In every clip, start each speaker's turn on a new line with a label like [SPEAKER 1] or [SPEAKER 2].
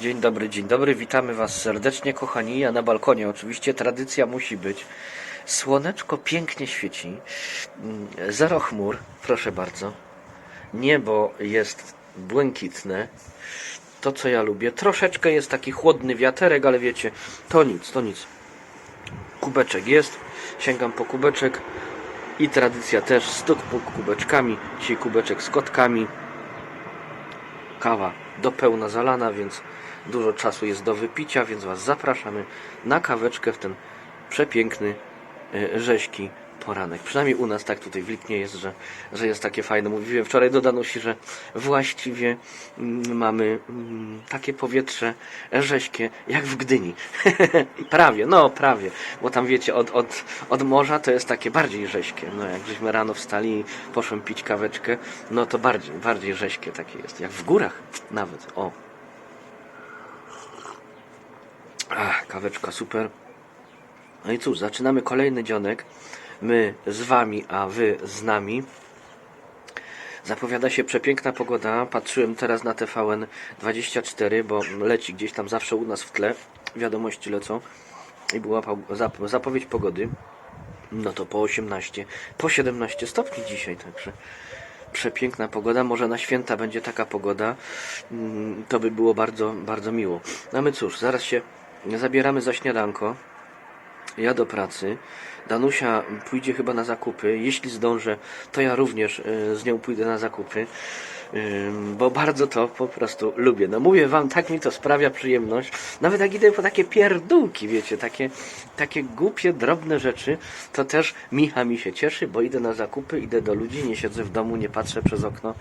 [SPEAKER 1] Dzień dobry, dzień dobry. Witamy Was serdecznie, kochani. Ja na balkonie oczywiście. Tradycja musi być. Słoneczko pięknie świeci. Mm, Zero chmur, proszę bardzo. Niebo jest błękitne. To, co ja lubię. Troszeczkę jest taki chłodny wiaterek, ale wiecie, to nic, to nic. Kubeczek jest. Sięgam po kubeczek. I tradycja też. Stuk kubeczkami. Dzisiaj kubeczek z kotkami kawa do pełna zalana, więc dużo czasu jest do wypicia, więc Was zapraszamy na kaweczkę w ten przepiękny, e, rzeźki poranek. Przynajmniej u nas tak tutaj w Lipnie jest, że, że jest takie fajne. Mówiłem wczoraj do Danusi, że właściwie mm, mamy mm, takie powietrze rześkie jak w Gdyni. prawie, no prawie, bo tam wiecie, od, od, od morza to jest takie bardziej rześkie. No jak żeśmy rano wstali i poszłem pić kaweczkę, no to bardziej, bardziej rześkie takie jest, jak w górach nawet, o. Ach, kaweczka super. No i cóż, zaczynamy kolejny dzionek. My z wami, a wy z nami. Zapowiada się przepiękna pogoda. Patrzyłem teraz na TVN 24, bo leci gdzieś tam zawsze u nas w tle. Wiadomości lecą. I była zapowiedź pogody. No to po 18, po 17 stopni dzisiaj, także przepiękna pogoda. Może na święta będzie taka pogoda. Mm, To by było bardzo, bardzo miło. No my cóż, zaraz się zabieramy za śniadanko. Ja do pracy. Danusia pójdzie chyba na zakupy. Jeśli zdążę, to ja również y, z nią pójdę na zakupy. Bo bardzo to po prostu lubię. No mówię wam, tak mi to sprawia przyjemność. Nawet jak idę po takie pierdółki, wiecie, takie, takie głupie, drobne rzeczy, to też Micha mi się cieszy, bo idę na zakupy, idę do ludzi, nie siedzę w domu, nie patrzę przez okno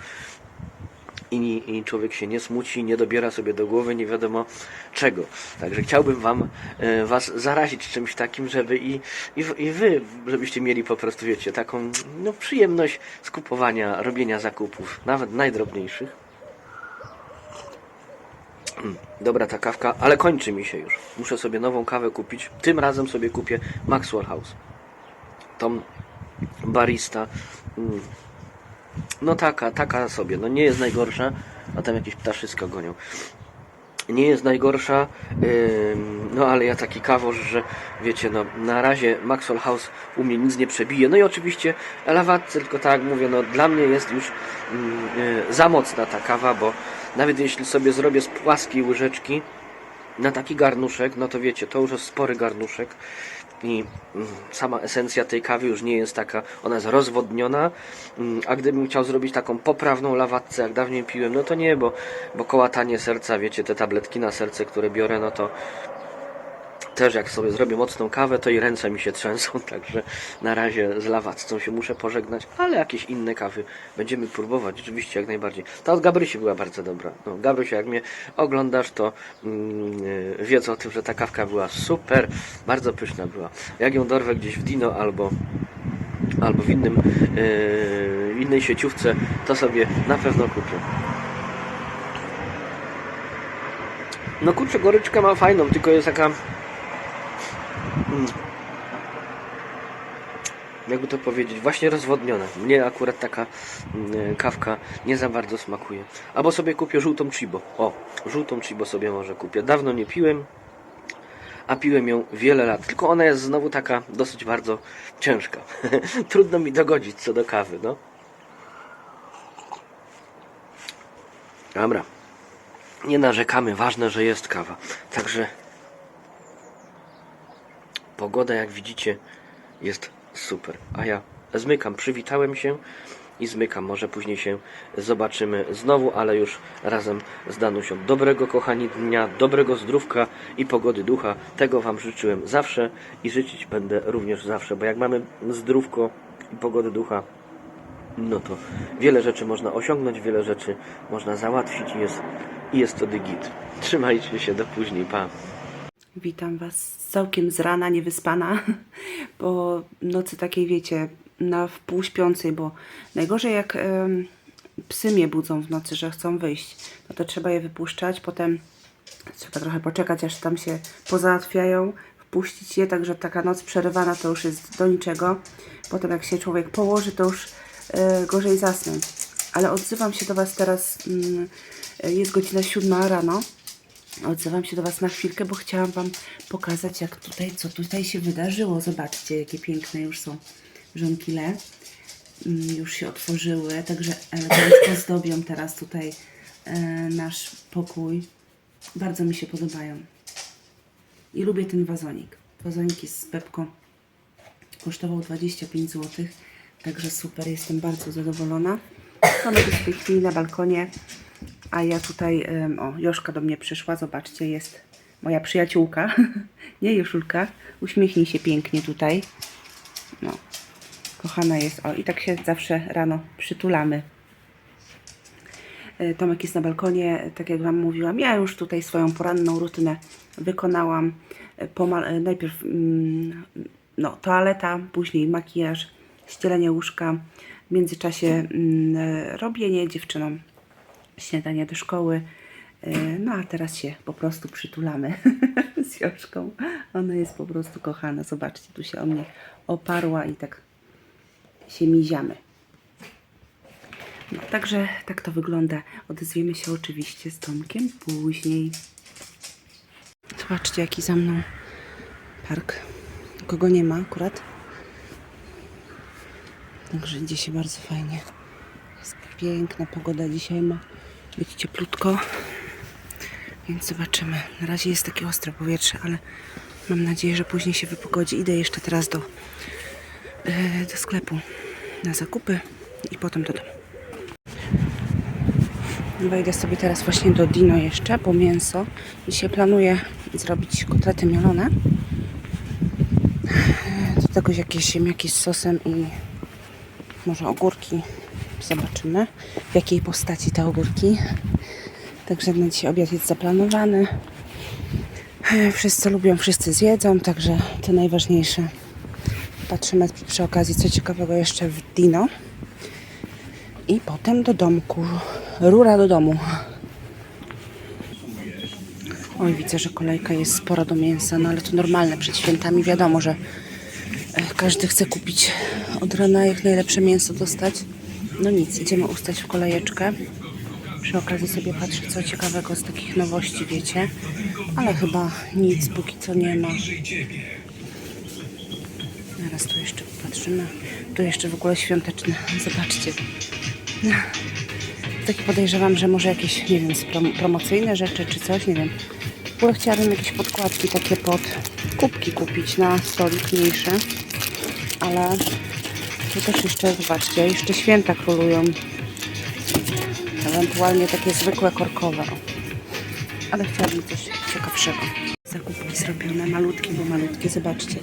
[SPEAKER 1] i, i człowiek się nie smuci, nie dobiera sobie do głowy nie wiadomo czego. Także chciałbym wam, e, was zarazić czymś takim, żeby i, i, i wy, żebyście mieli po prostu, wiecie, taką no, przyjemność skupowania, robienia zakupów, nawet najdrobniejszych. Mm, Dobra ta kawka, ale kończy mi się już. Muszę sobie nową kawę kupić. Tym razem sobie kupię Maxwell House. Tą barista. No taka, taka sobie, no nie jest najgorsza, a tam jakieś ptaszyska gonią. Nie jest najgorsza, ym, no ale ja taki kawosz, że wiecie, no na razie Maxwell House u mnie nic nie przebije. No i oczywiście Lawatce, tylko tak jak mówię, no dla mnie jest już ym, y, za mocna ta kawa, bo nawet jeśli sobie zrobię z płaskiej łyżeczki na taki garnuszek, no to wiecie, to już jest spory garnuszek i mm, sama esencja tej kawy już nie jest taka, ona jest rozwodniona, mm, a gdybym chciał zrobić taką poprawną lawatce, jak dawniej piłem, no to nie, bo, bo kołatanie serca, wiecie, te tabletki na serce, które biorę, no to też jak sobie zrobię mocną kawę, to i ręce mi się trzęsą, także na razie z lawatcą się muszę pożegnać, ale jakieś inne kawy będziemy próbować, oczywiście jak najbardziej. Ta od Gabrysi była bardzo dobra. No, Gabrysia, jak mnie oglądasz, to mm, yy, wiedz o tym, że ta kawka była super, bardzo pyszna była. Jak ją dorwę gdzieś w Dino albo albo w innym, yy, innej sieciówce, to sobie na pewno kupię. No kurczę, goryczkę ma fajną, tylko jest taka Mm. jakby to powiedzieć, właśnie rozwodniona. Mnie akurat taka mm, kawka nie za bardzo smakuje. Albo sobie kupię żółtą chibo. O, żółtą chibo sobie może kupię. Dawno nie piłem, a piłem ją wiele lat. Tylko ona jest znowu taka dosyć bardzo ciężka. Trudno mi dogodzić co do kawy, no. Dobra. Nie narzekamy, ważne, że jest kawa. Także Pogoda, jak widzicie, jest super. A ja zmykam, przywitałem się i zmykam. Może później się zobaczymy znowu, ale już razem z Danusią. Dobrego, kochani, dnia, dobrego zdrówka i pogody ducha. Tego Wam życzyłem zawsze i życzyć będę również zawsze, bo jak mamy zdrówko i pogody ducha, no to wiele rzeczy można osiągnąć, wiele rzeczy można załatwić i jest, i jest to dygit. Trzymajcie się, do później, pa.
[SPEAKER 2] Witam Was całkiem z rana, niewyspana, po nocy takiej, wiecie, na wpół śpiącej, bo najgorzej jak em, psy mnie budzą w nocy, że chcą wyjść, no to trzeba je wypuszczać, potem trzeba trochę poczekać, aż tam się pozałatwiają, wpuścić je, także taka noc przerywana to już jest do niczego. Potem jak się człowiek położy, to już e, gorzej zasnąć. Ale odzywam się do Was teraz, mm, jest godzina siódma rano, Odzywam się do Was na chwilkę, bo chciałam Wam pokazać, jak tutaj, co tutaj się wydarzyło. Zobaczcie, jakie piękne już są żonkile. Mm, Już się otworzyły, także elegancko zdobią teraz tutaj e, nasz pokój. Bardzo mi się podobają. I lubię ten wazonik. Wazonik jest z Pepką. Kosztował 25 zł. Także super, jestem bardzo zadowolona. Mamy w tej chwili na balkonie. A ja tutaj, o, Joszka do mnie przyszła. Zobaczcie, jest moja przyjaciółka. Nie, Joszulka. Uśmiechnij się pięknie tutaj. No, kochana jest. O, i tak się zawsze rano przytulamy. E, Tomek jest na balkonie, tak jak Wam mówiłam. Ja już tutaj swoją poranną rutynę wykonałam. E, Pomal e, najpierw mm, no, toaleta, później makijaż, ścielenie łóżka. W międzyczasie mm, robienie dziewczynom śniadania do szkoły. E, No a teraz się po prostu przytulamy z Joszką. Ona jest po prostu kochana. Zobaczcie, tu się o mnie oparła i tak się miziamy. No, także tak to wygląda. Odezwiemy się oczywiście z Tomkiem później. Zobaczcie, jaki za mną park. Kogo nie ma akurat. Także idzie się bardzo fajnie. Jest piękna pogoda dzisiaj ma być cieplutko. Więc zobaczymy. Na razie jest takie ostre powietrze, ale mam nadzieję, że później się wypogodzi. Idę jeszcze teraz do, e, do sklepu na zakupy i potem do domu. Wejdę sobie teraz właśnie do Dino jeszcze po mięso. Dzisiaj planuję zrobić kotlety mielone. Do tego jakieś ziemniaki z sosem i może ogórki. Zobaczymy w jakiej postaci te ogórki. Także na dzisiaj obiad jest zaplanowany. Wszyscy lubią, wszyscy zjedzą, także to najważniejsze. Patrzymy przy okazji, co ciekawego jeszcze w Dino. I potem do domku. Rura do domu. Oj, widzę, że kolejka jest spora do mięsa, no ale to normalne przed świętami. Wiadomo, że e, każdy chce kupić od rana jak najlepsze mięso dostać. No nic, idziemy ustać w kolejeczkę. Przy okazji sobie patrzę, co ciekawego z takich nowości, wiecie. Ale chyba nic póki co nie ma. Teraz tu jeszcze patrzymy. Tu jeszcze w ogóle świąteczne. Zobaczcie. Tak podejrzewam, że może jakieś, nie wiem, promocyjne rzeczy czy coś, nie wiem. W ogóle chciałabym jakieś podkładki takie pod kubki kupić na stolik mniejszy. Ale tu też jeszcze, zobaczcie, jeszcze święta królują. Ewentualnie takie zwykłe korkowe. Ale chciałabym coś ciekawszego. Zakupki zrobione, malutkie, bo malutkie, zobaczcie.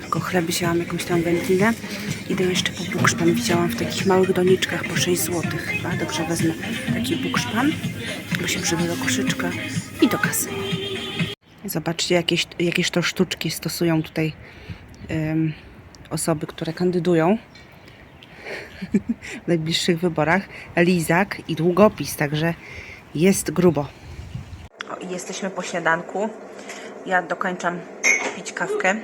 [SPEAKER 2] Tylko chleb wzięłam jakąś tam wędlinę. Idę jeszcze po bukszpan. Widziałam w takich małych doniczkach po 6 zł chyba. Dobrze wezmę taki bukszpan, bo się przyda do koszyczka i do kasy. Zobaczcie, jakieś, jakieś to sztuczki stosują tutaj em, osoby, które kandydują w najbliższych wyborach. Lizak i długopis, także jest grubo. O, i jesteśmy po śniadanku. Ja dokończam pić kawkę,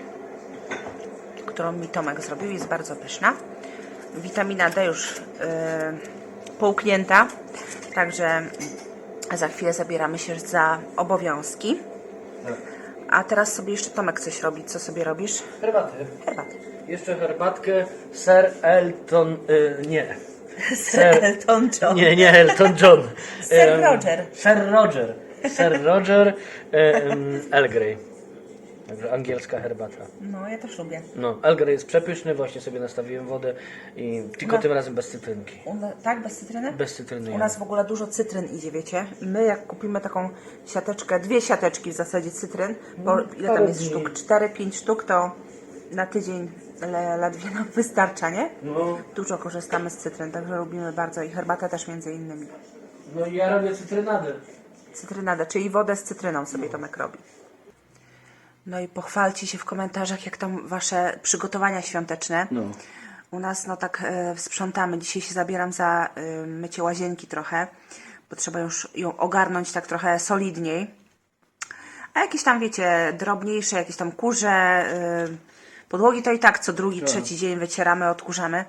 [SPEAKER 2] którą mi Tomek zrobił. Jest bardzo pyszna. Witamina D już yy, połknięta, także za chwilę zabieramy się za obowiązki. A teraz sobie jeszcze Tomek coś robi. Co sobie robisz?
[SPEAKER 1] Herbaty.
[SPEAKER 2] Herbatę.
[SPEAKER 1] Jeszcze herbatkę Sir Elton... Y, nie. Sir,
[SPEAKER 2] Elton John.
[SPEAKER 1] nie, nie Elton John.
[SPEAKER 2] Sir
[SPEAKER 1] Em,
[SPEAKER 2] Roger.
[SPEAKER 1] Sir Roger. Sir Roger em, Earl Grey. Także angielska herbata.
[SPEAKER 2] No, ja też lubię.
[SPEAKER 1] No, Earl Grey jest przepyszny, właśnie sobie nastawiłem wodę i tylko
[SPEAKER 2] No.
[SPEAKER 1] tym razem bez cytrynki.
[SPEAKER 2] Na, tak, bez cytryny?
[SPEAKER 1] Bez cytryny.
[SPEAKER 2] U
[SPEAKER 1] ja.
[SPEAKER 2] nas w ogóle dużo cytryn idzie, wiecie? My jak kupimy taką siateczkę, dwie siateczki w zasadzie cytryn, bo ile tam jest sztuk? 4-5 sztuk, to na tydzień ledwie nam wystarcza, nie?
[SPEAKER 1] No,
[SPEAKER 2] Dużo korzystamy z cytryn, także lubimy bardzo i herbatę też między innymi.
[SPEAKER 1] no i ja robię cytrynadę.
[SPEAKER 2] Cytrynadę, czyli wodę z cytryną sobie Tomek robi. No i pochwalcie się w komentarzach, jak tam wasze przygotowania świąteczne.
[SPEAKER 1] No.
[SPEAKER 2] U nas no tak e, sprzątamy. Dzisiaj się zabieram za e, mycie łazienki trochę, bo trzeba już ją ogarnąć tak trochę solidniej. A jakieś tam, wiecie, drobniejsze, jakieś tam kurze, e, podłogi to i tak co drugi, trzeci dzień wycieramy, odkurzamy.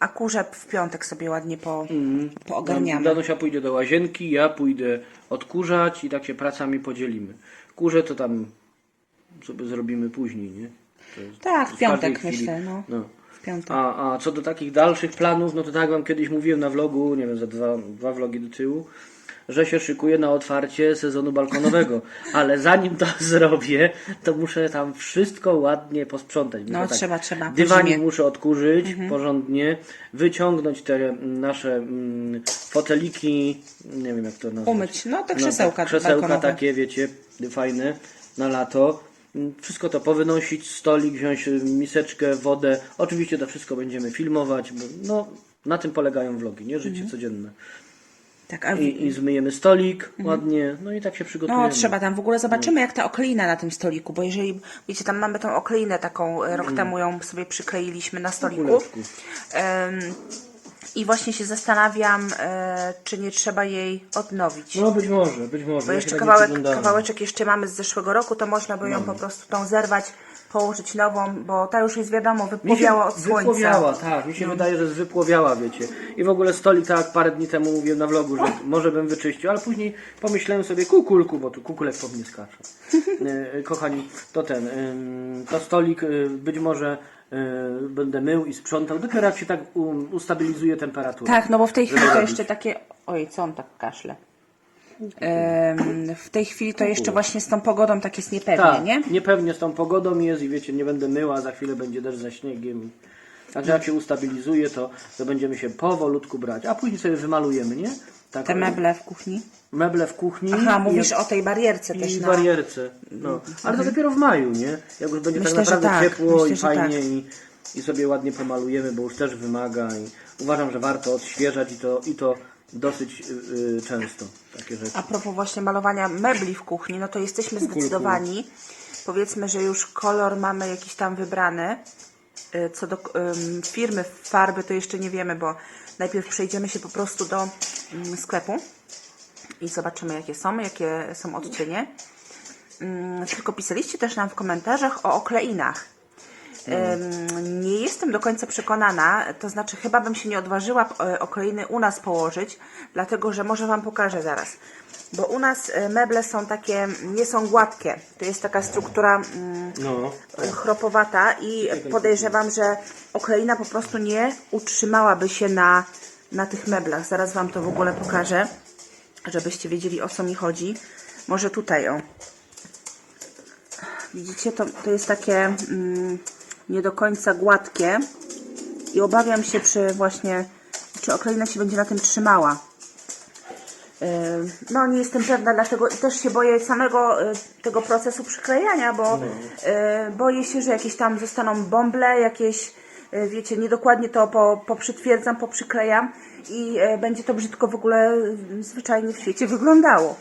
[SPEAKER 2] a kurze w piątek sobie ładnie po, poogarniamy.
[SPEAKER 1] Danusia pójdzie do łazienki, ja pójdę odkurzać i tak się pracami podzielimy. Kurze to tam sobie zrobimy później, nie? To jest
[SPEAKER 2] Tak, w
[SPEAKER 1] każdej
[SPEAKER 2] piątek
[SPEAKER 1] chwili.
[SPEAKER 2] myślę, no.
[SPEAKER 1] no.
[SPEAKER 2] W piątek.
[SPEAKER 1] A, a co do takich dalszych planów, no to tak jak wam kiedyś mówiłem na vlogu, nie wiem, za dwa, dwa vlogi do tyłu, że się szykuję na otwarcie sezonu balkonowego. Ale zanim to zrobię, to muszę tam wszystko ładnie posprzątać. Muszę
[SPEAKER 2] No, trzeba, trzeba, po
[SPEAKER 1] Dywanik muszę odkurzyć porządnie, wyciągnąć te mm, nasze mm, foteliki, nie wiem jak to nazwać.
[SPEAKER 2] Umyć. No, te krzesełka
[SPEAKER 1] tak, krzesełka
[SPEAKER 2] balkonowe.
[SPEAKER 1] takie, wiecie, fajne na lato. Mm, Wszystko to powynosić, stolik, wziąć y, miseczkę, wodę. Oczywiście to wszystko będziemy filmować, bo no, na tym polegają vlogi, nie? Życie
[SPEAKER 2] Mhm.
[SPEAKER 1] codzienne.
[SPEAKER 2] Tak, a.
[SPEAKER 1] I, I zmyjemy stolik ładnie, no i tak się przygotujemy.
[SPEAKER 2] No, trzeba tam w ogóle zobaczymy, jak ta okleina na tym stoliku, bo jeżeli, wiecie, tam mamy tą okleinę taką, e, rok temu ją sobie przykleiliśmy na stoliku. Em, I właśnie się zastanawiam, e, czy nie trzeba jej odnowić.
[SPEAKER 1] No być może, być może.
[SPEAKER 2] Bo
[SPEAKER 1] ja
[SPEAKER 2] jeszcze
[SPEAKER 1] tak nie
[SPEAKER 2] kawałek,
[SPEAKER 1] przyglądałem.
[SPEAKER 2] kawałeczek jeszcze mamy z zeszłego roku, to można by ją po prostu tą zerwać, położyć nową, bo ta już jest wiadomo, wypłowiała od słońca.
[SPEAKER 1] Wypłowiała, tak. Mi się wydaje, że jest wypłowiała, wiecie. I w ogóle stolik, tak jak parę dni temu mówiłem na vlogu, że może bym wyczyścił, ale później pomyślałem sobie, kukulku, bo tu kukulek po mnie skacze. E, Kochani, to ten, ym, to stolik y, być może y, będę mył i sprzątał, dopiero jak się tak um, ustabilizuje temperatura.
[SPEAKER 2] Tak, no bo w tej chwili to jeszcze takie. Ojej, co on tak kaszle? Em, w tej chwili to jeszcze właśnie z tą pogodą tak jest niepewnie,
[SPEAKER 1] Tak,
[SPEAKER 2] nie?
[SPEAKER 1] niepewnie z tą pogodą jest i wiecie, nie będę myła, za chwilę będzie deszcz ze śniegiem. Także jak się ustabilizuje, to, to będziemy się powolutku brać, a później sobie wymalujemy, nie? Tak,
[SPEAKER 2] Te meble w kuchni.
[SPEAKER 1] meble w kuchni.
[SPEAKER 2] Aha,
[SPEAKER 1] i-
[SPEAKER 2] mówisz o tej barierce
[SPEAKER 1] i
[SPEAKER 2] też
[SPEAKER 1] w
[SPEAKER 2] na.
[SPEAKER 1] barierce. No. Ale to dopiero w maju, nie? Jak już będzie
[SPEAKER 2] Myślę,
[SPEAKER 1] tak
[SPEAKER 2] że
[SPEAKER 1] naprawdę
[SPEAKER 2] tak.
[SPEAKER 1] ciepło
[SPEAKER 2] Myślę,
[SPEAKER 1] i
[SPEAKER 2] że
[SPEAKER 1] fajnie
[SPEAKER 2] tak.
[SPEAKER 1] i, i sobie ładnie pomalujemy, bo już też wymaga i uważam, że warto odświeżać i to, i to dosyć y, y, często takie rzeczy.
[SPEAKER 2] A propos właśnie malowania mebli w kuchni, no to jesteśmy zdecydowani. Powiedzmy, że już kolor mamy jakiś tam wybrany. Y, Co do firmy farby to jeszcze nie wiemy, bo najpierw przejdziemy się po prostu do sklepu i zobaczymy jakie są, jakie są odcienie. Ym, Tylko pisaliście też nam w komentarzach o okleinach. Ym, Nie jestem do końca przekonana, to znaczy chyba bym się nie odważyła e, okleiny u nas położyć, dlatego że może Wam pokażę zaraz. Bo u nas e, meble są takie, nie są gładkie. To jest taka struktura mm,
[SPEAKER 1] No.
[SPEAKER 2] chropowata i podejrzewam, że okleina po prostu nie utrzymałaby się na, na tych meblach. Zaraz Wam to w ogóle pokażę, żebyście wiedzieli o co mi chodzi. Może tutaj o. Widzicie, to, to jest takie mm, nie do końca gładkie i obawiam się, czy właśnie, czy okleina się będzie na tym trzymała. Yy, No, nie jestem pewna, dlatego też się boję samego yy, tego procesu przyklejania, bo yy, boję się, że jakieś tam zostaną bąble, jakieś, wiecie, niedokładnie to po, poprzytwierdzam, poprzyklejam i będzie to brzydko w ogóle zwyczajnie w świecie wyglądało.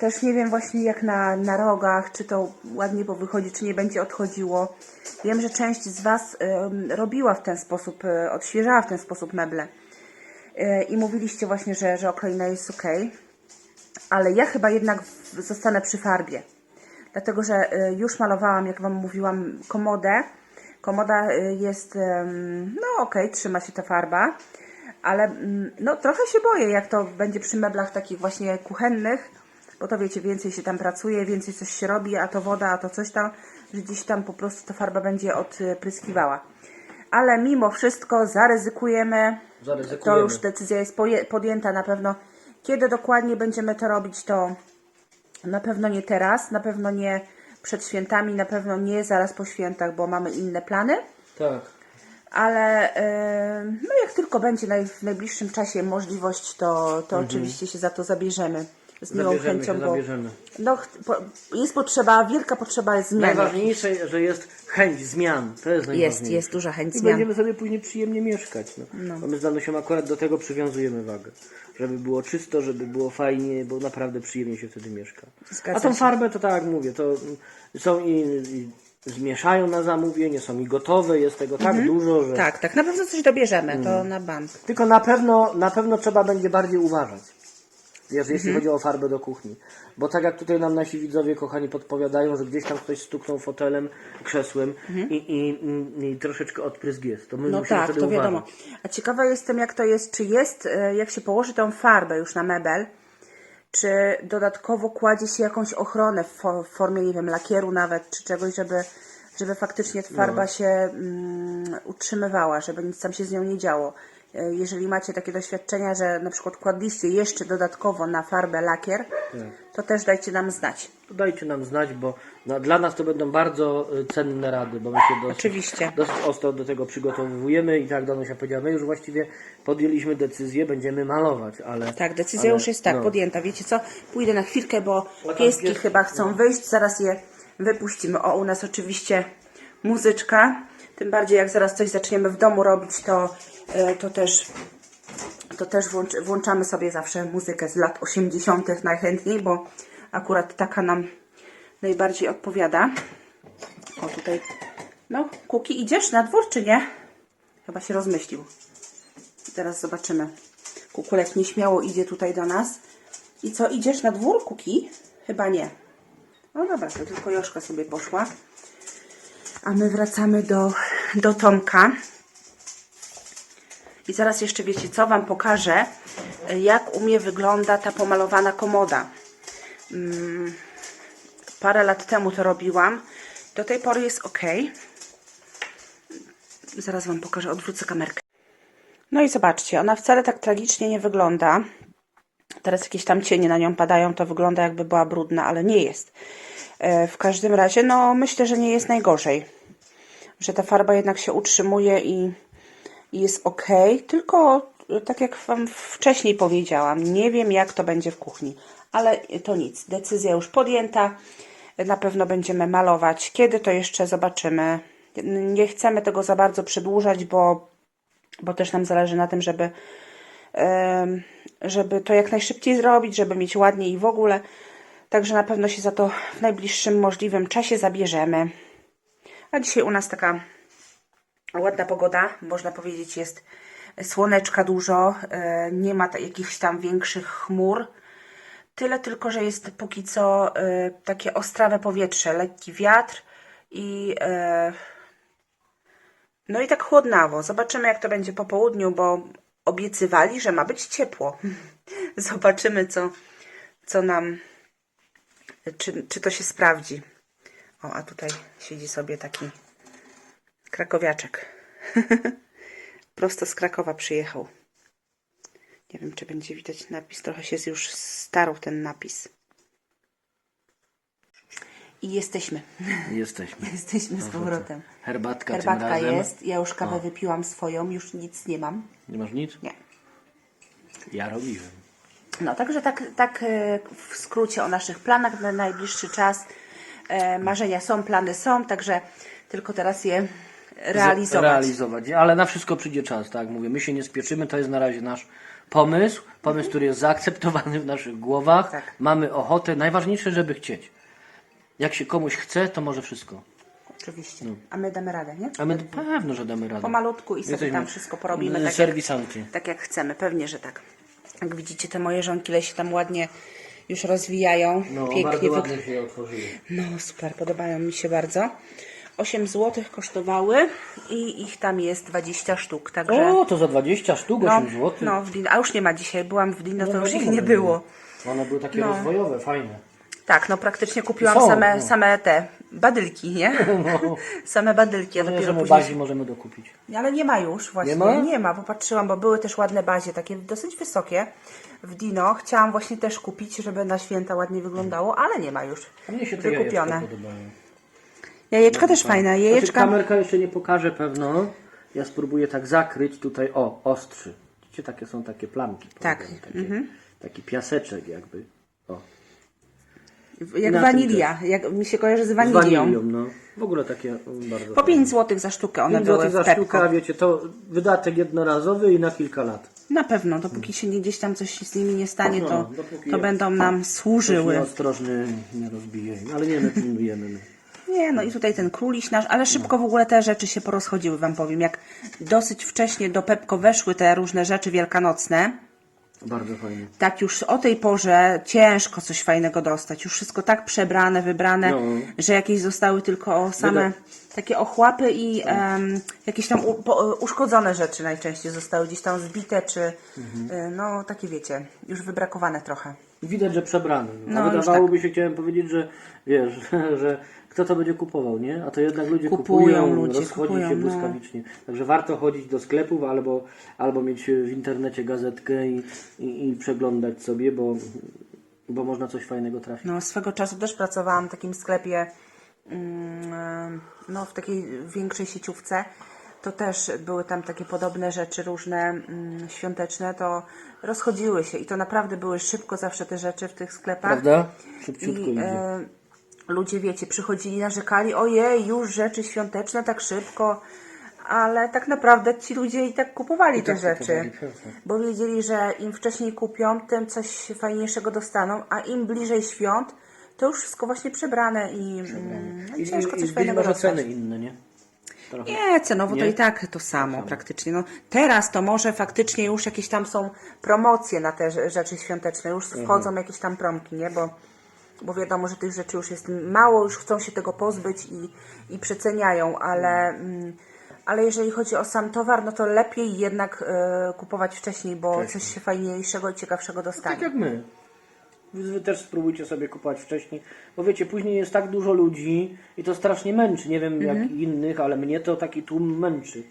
[SPEAKER 2] Też nie wiem właśnie jak na, na rogach, czy to ładnie powychodzi, czy nie będzie odchodziło. Wiem, że część z Was ym, robiła w ten sposób, y, odświeżała w ten sposób meble. Y, I mówiliście właśnie, że, że okleina jest ok. Ale ja chyba jednak zostanę przy farbie. Dlatego, że y, już malowałam, jak Wam mówiłam, komodę. Komoda y, jest, no okej, trzyma się ta farba, ale mm, no trochę się boję, jak to będzie przy meblach takich właśnie kuchennych, bo to wiecie, więcej się tam pracuje, więcej coś się robi, a to woda, a to coś tam, że gdzieś tam po prostu ta farba będzie odpryskiwała. Ale mimo wszystko zaryzykujemy.
[SPEAKER 1] Zaryzykujemy.
[SPEAKER 2] To już decyzja jest podjęta na pewno. Kiedy dokładnie będziemy to robić, to na pewno nie teraz, na pewno nie przed świętami, na pewno nie zaraz po świętach, bo mamy inne plany.
[SPEAKER 1] Tak.
[SPEAKER 2] Ale e, no jak tylko będzie naj, w najbliższym czasie możliwość, to, to oczywiście się za to zabierzemy. Z miłą
[SPEAKER 1] Mhm. Zabierzemy
[SPEAKER 2] chęcią,
[SPEAKER 1] się,
[SPEAKER 2] bo
[SPEAKER 1] zabierzemy.
[SPEAKER 2] no, ch- po, jest potrzeba, wielka potrzeba zmiany.
[SPEAKER 1] Najważniejsze, że jest chęć zmian. To jest najważniejsze.
[SPEAKER 2] Jest, jest duża chęć
[SPEAKER 1] I
[SPEAKER 2] zmian.
[SPEAKER 1] będziemy sobie później przyjemnie mieszkać. No. Bo my z Danusią akurat do tego przywiązujemy wagę. Żeby było czysto, żeby było fajnie, bo naprawdę przyjemnie się wtedy mieszka.
[SPEAKER 2] Zgadza
[SPEAKER 1] A tą
[SPEAKER 2] się.
[SPEAKER 1] farbę to tak jak mówię, to mm, są i, i zmieszają na zamówienie, są i gotowe, jest tego tak dużo, że...
[SPEAKER 2] Tak, tak, na pewno coś dobierzemy,
[SPEAKER 1] Mhm.
[SPEAKER 2] to na bank.
[SPEAKER 1] Tylko na pewno, na pewno trzeba będzie bardziej uważać. Jeśli
[SPEAKER 2] Mhm.
[SPEAKER 1] chodzi o farbę do kuchni. Bo tak jak tutaj nam nasi widzowie kochani podpowiadają, że gdzieś tam ktoś stuknął fotelem, krzesłem i, i, i, i troszeczkę odprysk jest. To my
[SPEAKER 2] Mhm. No
[SPEAKER 1] musimy
[SPEAKER 2] tak,
[SPEAKER 1] wtedy
[SPEAKER 2] to
[SPEAKER 1] uważać.
[SPEAKER 2] wiadomo. A ciekawa jestem, jak to jest, czy jest, e, jak się położy tą farbę już na mebel, czy dodatkowo kładzie się jakąś ochronę w fo- w formie, nie wiem, lakieru nawet, czy czegoś, żeby, żeby faktycznie ta farba się mm, utrzymywała, żeby nic tam się z nią nie działo. E, Jeżeli macie takie doświadczenia, że na przykład kładliście jeszcze dodatkowo na farbę lakier, to też dajcie nam znać.
[SPEAKER 1] To dajcie nam znać, bo no, dla nas to będą bardzo y, cenne rady, bo my się dosyć,
[SPEAKER 2] Oczywiście.
[SPEAKER 1] dosyć ostro do tego przygotowujemy i tak jak Danusia powiedziała, my już właściwie podjęliśmy decyzję, będziemy malować, ale...
[SPEAKER 2] Tak, decyzja
[SPEAKER 1] ale,
[SPEAKER 2] już jest tak
[SPEAKER 1] no.
[SPEAKER 2] podjęta. Wiecie co? Pójdę na chwilkę, bo
[SPEAKER 1] tam
[SPEAKER 2] pieski
[SPEAKER 1] pies-
[SPEAKER 2] chyba chcą wyjść. Zaraz je wypuścimy. O, u nas oczywiście muzyczka. Tym bardziej jak zaraz coś zaczniemy w domu robić, to, e, to też, to też włącz, włączamy sobie zawsze muzykę z lat 80. najchętniej, bo akurat taka nam najbardziej odpowiada. O, tutaj. No, Kuki, idziesz na dwór, czy nie? Chyba się rozmyślił. Teraz zobaczymy. Kukulek nieśmiało idzie tutaj do nas. I co, idziesz na dwór, Kuki? Chyba nie. No dobra, to tylko Joszka sobie poszła. A my wracamy do, do Tomka. I zaraz jeszcze wiecie co, Wam pokażę, jak u mnie wygląda ta pomalowana komoda. Mm, parę lat temu to robiłam. Do tej pory jest ok. Zaraz Wam pokażę, odwrócę kamerkę. No i zobaczcie, ona wcale tak tragicznie nie wygląda. Teraz jakieś tam cienie na nią padają, to wygląda jakby była brudna, ale nie jest. E, W każdym razie, no myślę, że nie jest najgorzej. Że ta farba jednak się utrzymuje i, i jest ok. Tylko, tak jak Wam wcześniej powiedziałam, nie wiem jak to będzie w kuchni. Ale to nic, decyzja już podjęta. Na pewno będziemy malować. Kiedy to jeszcze zobaczymy. Nie chcemy tego za bardzo przedłużać, bo bo też nam zależy na tym, żeby, żeby to jak najszybciej zrobić, żeby mieć ładnie i w ogóle. Także na pewno się za to w najbliższym możliwym czasie zabierzemy. A dzisiaj u nas taka ładna pogoda, można powiedzieć, jest słoneczka dużo, e, nie ma jakichś tam większych chmur. Tyle tylko, że jest póki co e, takie ostrawe powietrze, lekki wiatr i e, no i tak chłodnawo. Zobaczymy, jak to będzie po południu, bo obiecywali, że ma być ciepło. Zobaczymy, co, co nam, czy, czy to się sprawdzi. O, a tutaj siedzi sobie taki krakowiaczek. Prosto z Krakowa przyjechał. Nie wiem, czy będzie widać napis. Trochę się już starł ten napis. I jesteśmy.
[SPEAKER 1] Jesteśmy.
[SPEAKER 2] Jesteśmy z powrotem.
[SPEAKER 1] Herbatka,
[SPEAKER 2] Herbatka jest. Ja już kawę wypiłam swoją, już nic nie mam.
[SPEAKER 1] Nie masz nic?
[SPEAKER 2] Nie.
[SPEAKER 1] Ja robiłem.
[SPEAKER 2] No, także tak, tak e, w skrócie o naszych planach na najbliższy czas. E, Marzenia są, plany są, także tylko teraz je realizować.
[SPEAKER 1] Realizować. Ale na wszystko przyjdzie czas, tak mówię. My się nie spieszymy, to jest na razie nasz pomysł. Pomysł, który jest zaakceptowany w naszych głowach.
[SPEAKER 2] Tak.
[SPEAKER 1] Mamy ochotę. Najważniejsze, żeby chcieć. Jak się komuś chce, to może wszystko.
[SPEAKER 2] Oczywiście. A my damy radę, nie?
[SPEAKER 1] A my pewno, że damy radę.
[SPEAKER 2] Pomalutku i sobie
[SPEAKER 1] Jesteśmy
[SPEAKER 2] tam wszystko porobimy. Tak jak, tak jak chcemy, pewnie, że tak. Jak widzicie, te moje żonkile się tam ładnie już rozwijają.
[SPEAKER 1] No,
[SPEAKER 2] Pięknie wyg-
[SPEAKER 1] ładnie się otworzyły.
[SPEAKER 2] No super, podobają mi się bardzo. 8 zł kosztowały i ich tam jest 20 sztuk, także...
[SPEAKER 1] O, to za 20 sztuk, 8 zł.
[SPEAKER 2] no w Dino, a już nie ma dzisiaj, byłam w Dino, to już ich nie było.
[SPEAKER 1] One były takie
[SPEAKER 2] No.
[SPEAKER 1] rozwojowe, fajne.
[SPEAKER 2] Tak, no praktycznie kupiłam
[SPEAKER 1] Są,
[SPEAKER 2] same,
[SPEAKER 1] no.
[SPEAKER 2] same te badylki, nie?
[SPEAKER 1] No.
[SPEAKER 2] Same badylki, a
[SPEAKER 1] Nie,
[SPEAKER 2] dopiero
[SPEAKER 1] że
[SPEAKER 2] później...
[SPEAKER 1] bazi możemy dokupić.
[SPEAKER 2] Ale nie ma już właśnie,
[SPEAKER 1] Nie
[SPEAKER 2] nie
[SPEAKER 1] ma?
[SPEAKER 2] ma? bo patrzyłam, bo były też ładne bazie, takie dosyć wysokie w Dino. Chciałam właśnie też kupić, żeby na święta ładnie wyglądało, ale nie ma już.
[SPEAKER 1] A mnie się te
[SPEAKER 2] Wykupione.
[SPEAKER 1] jajeczka podobają.
[SPEAKER 2] Jajeczka też fajne,
[SPEAKER 1] Znaczy,
[SPEAKER 2] jajeczka...
[SPEAKER 1] kamerka jeszcze nie pokaże pewno. Ja spróbuję tak zakryć tutaj, o, ostrzy. Widzicie, takie są takie plamki.
[SPEAKER 2] Tak, Mhm.
[SPEAKER 1] Takie, Taki piaseczek jakby. O.
[SPEAKER 2] Jak
[SPEAKER 1] na tym
[SPEAKER 2] wanilia, jak mi się kojarzy z
[SPEAKER 1] Z
[SPEAKER 2] wanilią.
[SPEAKER 1] wanilią, no. W ogóle takie bardzo
[SPEAKER 2] Po 5 zł za sztukę one
[SPEAKER 1] Pięć
[SPEAKER 2] były
[SPEAKER 1] złotych
[SPEAKER 2] w
[SPEAKER 1] za
[SPEAKER 2] Pepko.
[SPEAKER 1] wiecie, to wydatek jednorazowy i na kilka lat.
[SPEAKER 2] Na pewno, dopóki się nie, gdzieś tam coś z nimi nie stanie,
[SPEAKER 1] No,
[SPEAKER 2] to,
[SPEAKER 1] dopóki
[SPEAKER 2] to będą nam służyły.
[SPEAKER 1] Nieostrożny nie rozbije. Ale nie, my pilnujemy. My.
[SPEAKER 2] Nie, no i tutaj ten króliś nasz, ale szybko w ogóle te rzeczy się porozchodziły, Wam powiem. Jak dosyć wcześnie do Pepko weszły te różne rzeczy wielkanocne,
[SPEAKER 1] Bardzo fajnie.
[SPEAKER 2] tak już o tej porze ciężko coś fajnego dostać. Już wszystko tak przebrane, wybrane,
[SPEAKER 1] No.
[SPEAKER 2] że jakieś zostały tylko same
[SPEAKER 1] Wyda-
[SPEAKER 2] takie ochłapy i em, jakieś tam u, po, uszkodzone rzeczy najczęściej zostały gdzieś tam zbite, czy
[SPEAKER 1] Mhm.
[SPEAKER 2] y, no takie wiecie, już wybrakowane trochę.
[SPEAKER 1] Widać, że przebrany.
[SPEAKER 2] No,
[SPEAKER 1] A
[SPEAKER 2] już
[SPEAKER 1] wydawałoby się, chciałem powiedzieć, że wiesz, że kto to będzie kupował, nie? A to jednak ludzie
[SPEAKER 2] Kupują
[SPEAKER 1] kupują,
[SPEAKER 2] ludzie,
[SPEAKER 1] rozchodzi
[SPEAKER 2] kupują,
[SPEAKER 1] się
[SPEAKER 2] no.
[SPEAKER 1] błyskawicznie. Także warto chodzić do sklepów albo, albo mieć w internecie gazetkę i, i, i przeglądać sobie, bo, bo można coś fajnego trafić.
[SPEAKER 2] No, swego czasu też pracowałam w takim sklepie, mm, no, w takiej większej sieciówce. To też były tam takie podobne rzeczy różne mm, świąteczne, to rozchodziły się i to naprawdę były szybko zawsze te rzeczy w tych sklepach.
[SPEAKER 1] Prawda? Szybciutko
[SPEAKER 2] I e, ludzie, wiecie, przychodzili, narzekali, ojej, już rzeczy świąteczne tak szybko, ale tak naprawdę ci ludzie i tak kupowali te
[SPEAKER 1] tak
[SPEAKER 2] rzeczy,
[SPEAKER 1] kupowali, pewnie.
[SPEAKER 2] bo wiedzieli, że im wcześniej kupią, tym coś fajniejszego dostaną, a im bliżej świąt, to już wszystko właśnie przebrane i, mm, no i
[SPEAKER 1] I,
[SPEAKER 2] ciężko
[SPEAKER 1] i,
[SPEAKER 2] coś
[SPEAKER 1] i
[SPEAKER 2] fajnego
[SPEAKER 1] może
[SPEAKER 2] dostać.
[SPEAKER 1] ceny inne, nie? Trochę.
[SPEAKER 2] Nie, cenowo to
[SPEAKER 1] Nie?
[SPEAKER 2] i tak to samo praktycznie. No, teraz to może faktycznie już jakieś tam są promocje na te rze- rzeczy świąteczne, już
[SPEAKER 1] Mhm.
[SPEAKER 2] wchodzą jakieś tam promki, nie? Bo, bo wiadomo, że tych rzeczy już jest mało, już chcą się tego pozbyć i, i przeceniają, ale, mm, ale jeżeli chodzi o sam towar, no to lepiej jednak e, kupować wcześniej, bo
[SPEAKER 1] Wcześniej.
[SPEAKER 2] coś się fajniejszego i ciekawszego
[SPEAKER 1] Tak
[SPEAKER 2] dostanie.
[SPEAKER 1] jak my. Wy wy też spróbujcie sobie kupować wcześniej, bo wiecie, później jest tak dużo ludzi i to strasznie męczy. Nie wiem
[SPEAKER 2] Mhm.
[SPEAKER 1] jak innych, ale mnie to taki tłum męczy.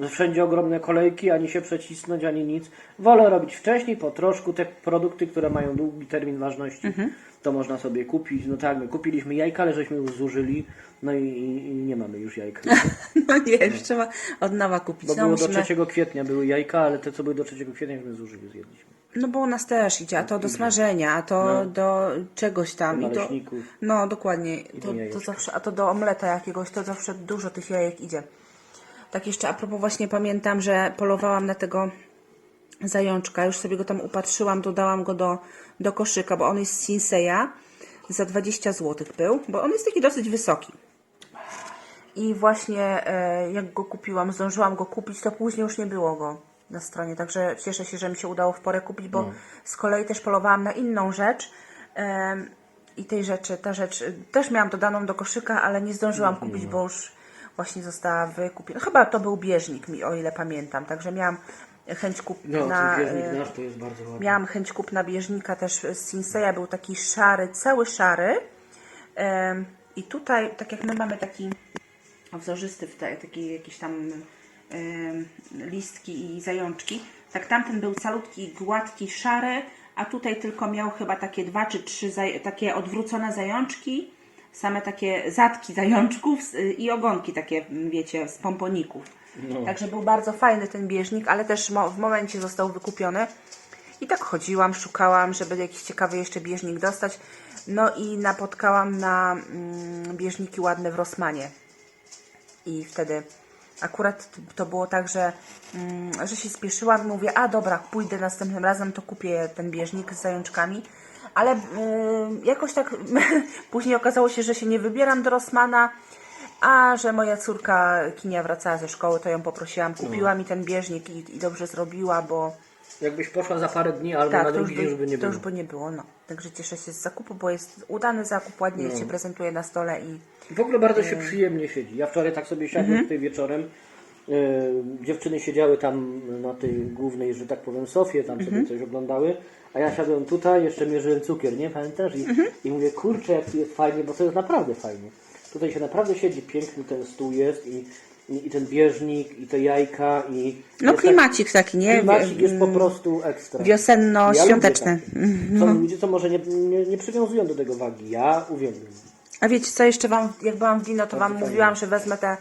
[SPEAKER 1] Że Wszędzie ogromne kolejki, ani się przecisnąć, ani nic. Wolę robić wcześniej, po troszku. Te produkty, które mają długi termin ważności,
[SPEAKER 2] Mhm.
[SPEAKER 1] To można sobie kupić. No tak, my kupiliśmy jajka, ale żeśmy już zużyli, no i, i, i nie mamy już jajek.
[SPEAKER 2] No nie, już trzeba od nowa kupić.
[SPEAKER 1] Bo
[SPEAKER 2] No,
[SPEAKER 1] było do
[SPEAKER 2] musimy-
[SPEAKER 1] 3 kwietnia były jajka, ale te, co były do 3 kwietnia, już my zużyli, zjedliśmy.
[SPEAKER 2] No bo u nas też idzie, a to do smażenia, a to
[SPEAKER 1] No.
[SPEAKER 2] do czegoś tam.
[SPEAKER 1] Do
[SPEAKER 2] i do, no dokładnie.
[SPEAKER 1] do
[SPEAKER 2] To, to zawsze, a to do omleta jakiegoś, to zawsze dużo tych jajek idzie. Tak jeszcze a propos właśnie pamiętam, że polowałam na tego zajączka, już sobie go tam upatrzyłam, dodałam go do, do koszyka, bo on jest z Sinseya, za 20 zł był, bo on jest taki dosyć wysoki. I właśnie e, jak go kupiłam, zdążyłam go kupić, to później już nie było go na stronie. Także cieszę się, że mi się udało w porę kupić, bo z kolei też polowałam na inną rzecz. em, I tej rzeczy, ta rzecz y, też miałam dodaną do koszyka, ale nie zdążyłam kupić, bo już właśnie została wykupiona. Chyba to był bieżnik, mi, o ile pamiętam. Także miałam chęć
[SPEAKER 1] No,
[SPEAKER 2] kupna.
[SPEAKER 1] ten bieżnik
[SPEAKER 2] e,
[SPEAKER 1] nasz to jest bardzo ładny.
[SPEAKER 2] Miałam chęć kupna bieżnika też z Sinseya, był taki szary, cały szary. Em, I tutaj, tak jak my mamy taki wzorzysty, w te, taki jakieś tam em, listki i zajączki, tak tamten był calutki, gładki, szary, a tutaj tylko miał chyba takie dwa czy trzy zaj- takie odwrócone zajączki, same takie zatki zajączków s- i ogonki takie, wiecie, z pomponików. Także był bardzo fajny ten bieżnik, ale też w momencie został wykupiony. I tak chodziłam, szukałam, żeby jakiś ciekawy jeszcze bieżnik dostać. No i napotkałam na mm, bieżniki ładne w Rosmanie. I wtedy akurat to było tak, że, mm, że się spieszyłam i mówię, a dobra, pójdę następnym razem, to kupię ten bieżnik z zajączkami. Ale y, jakoś tak później okazało się, że się nie wybieram do Rosmana, a że moja córka Kinia wracała ze szkoły, to ją poprosiłam, kupiła mi ten bieżnik i, i dobrze zrobiła, bo
[SPEAKER 1] Jakbyś poszła za parę dni albo
[SPEAKER 2] tak,
[SPEAKER 1] na
[SPEAKER 2] to już,
[SPEAKER 1] drugi dzień,
[SPEAKER 2] by,
[SPEAKER 1] żeby nie
[SPEAKER 2] to
[SPEAKER 1] było.
[SPEAKER 2] już by nie było. No. Także cieszę się z zakupu, bo jest udany zakup, ładnie
[SPEAKER 1] No.
[SPEAKER 2] się prezentuje na stole i
[SPEAKER 1] W ogóle bardzo
[SPEAKER 2] E.
[SPEAKER 1] się przyjemnie siedzi. Ja wczoraj tak sobie siadłem
[SPEAKER 2] Mhm.
[SPEAKER 1] tutaj wieczorem. e, dziewczyny siedziały tam na tej głównej, że tak powiem, sofie, tam
[SPEAKER 2] Mhm.
[SPEAKER 1] sobie coś oglądały. A ja siadłem tutaj, jeszcze mierzyłem cukier, nie? Pamiętasz? I,
[SPEAKER 2] Mhm.
[SPEAKER 1] I mówię, kurczę, jak tu jest fajnie, bo to jest naprawdę fajnie. Tutaj się naprawdę siedzi, piękny ten stół jest i, i, i ten bieżnik, i te jajka, i...
[SPEAKER 2] no
[SPEAKER 1] jest
[SPEAKER 2] klimacik taki, nie?
[SPEAKER 1] Tak, klimacik jest po
[SPEAKER 2] Mm,
[SPEAKER 1] prostu ekstra.
[SPEAKER 2] Wiosenno-świąteczny.
[SPEAKER 1] Ja lubię takie. Są ludzie, co może nie, nie, nie przywiązują do tego wagi. Ja uwielbiam.
[SPEAKER 2] A wiecie co, jeszcze Wam, jak byłam w Dino, to Wam
[SPEAKER 1] fajnie.
[SPEAKER 2] mówiłam, że wezmę te,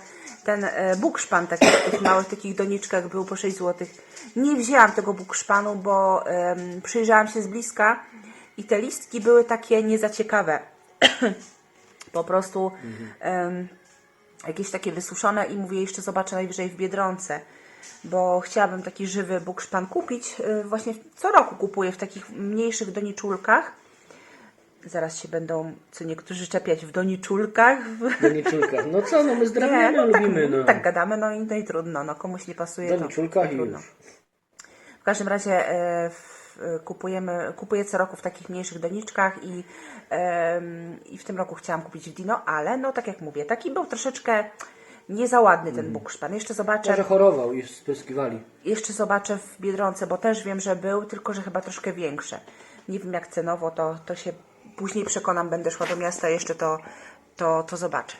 [SPEAKER 2] ten e, bukszpan taki w tych małych takich doniczkach, był po 6 zł. Nie wzięłam tego bukszpanu, bo em, przyjrzałam się z bliska i te listki były takie nie za ciekawe. po prostu em, jakieś takie wysuszone i mówię, jeszcze zobaczę najwyżej w Biedronce. Bo chciałabym taki żywy bukszpan kupić. Y, Właśnie co roku kupuję w takich mniejszych doniczulkach. Zaraz się będą co niektórzy czepiać w doniczulkach.
[SPEAKER 1] Doniczulka. No co, no my zdrawiamy,
[SPEAKER 2] no, tak,
[SPEAKER 1] lubimy. No.
[SPEAKER 2] tak gadamy, no i, no i trudno. No, komuś nie pasuje, to,
[SPEAKER 1] Doniczulka
[SPEAKER 2] to
[SPEAKER 1] i
[SPEAKER 2] trudno.
[SPEAKER 1] już.
[SPEAKER 2] W każdym razie e, w w, kupujemy, kupuję co roku w takich mniejszych doniczkach i, i w tym roku chciałam kupić w Dino, ale no tak jak mówię, taki był troszeczkę nie za ładny ten bukszpan. Jeszcze zobaczę,
[SPEAKER 1] Może chorował i spryskiwali.
[SPEAKER 2] jeszcze zobaczę w Biedronce, bo też wiem, że był, tylko że chyba troszkę większe. Nie wiem jak cenowo, to, to się później przekonam, będę szła do miasta, jeszcze to, to, to zobaczę.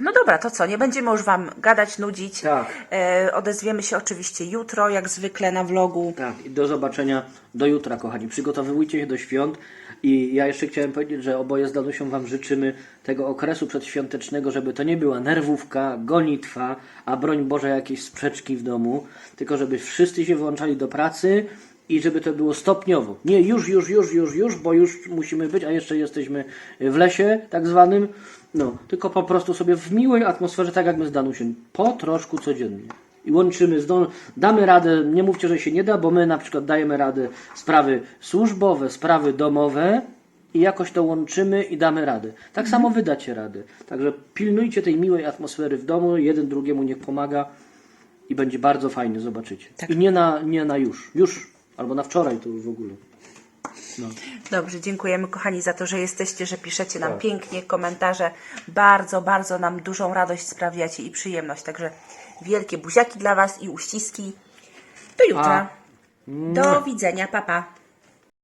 [SPEAKER 2] No dobra, to co? Nie będziemy już Wam gadać, nudzić.
[SPEAKER 1] Tak.
[SPEAKER 2] E, odezwiemy się oczywiście jutro, jak zwykle na vlogu.
[SPEAKER 1] Tak, i do zobaczenia do jutra, kochani. Przygotowujcie się do świąt. I ja jeszcze chciałem powiedzieć, że oboje z Danusią Wam życzymy tego okresu przedświątecznego, żeby to nie była nerwówka, gonitwa, a broń Boże jakieś sprzeczki w domu, tylko żeby wszyscy się włączali do pracy i żeby to było stopniowo. Nie już, już, już, już, już, bo już musimy być, a jeszcze jesteśmy w lesie tak zwanym. No, tylko po prostu sobie w miłej atmosferze, tak jak my z Danusią, po troszku codziennie i łączymy, damy radę, nie mówcie, że się nie da, bo my na przykład dajemy radę sprawy służbowe, sprawy domowe i jakoś to łączymy i damy radę. Tak samo wy dacie radę. Także pilnujcie tej miłej atmosfery w domu, jeden drugiemu niech pomaga i będzie bardzo fajnie, zobaczycie.
[SPEAKER 2] Tak.
[SPEAKER 1] I nie na, nie na już, już, albo na wczoraj to już w ogóle. No.
[SPEAKER 2] Dobrze, dziękujemy kochani za to, że jesteście, że piszecie nam
[SPEAKER 1] Tak.
[SPEAKER 2] pięknie komentarze. Bardzo, bardzo nam dużą radość sprawiacie i przyjemność. Także wielkie buziaki dla Was i uściski. Do jutra. Do widzenia, papa. Pa.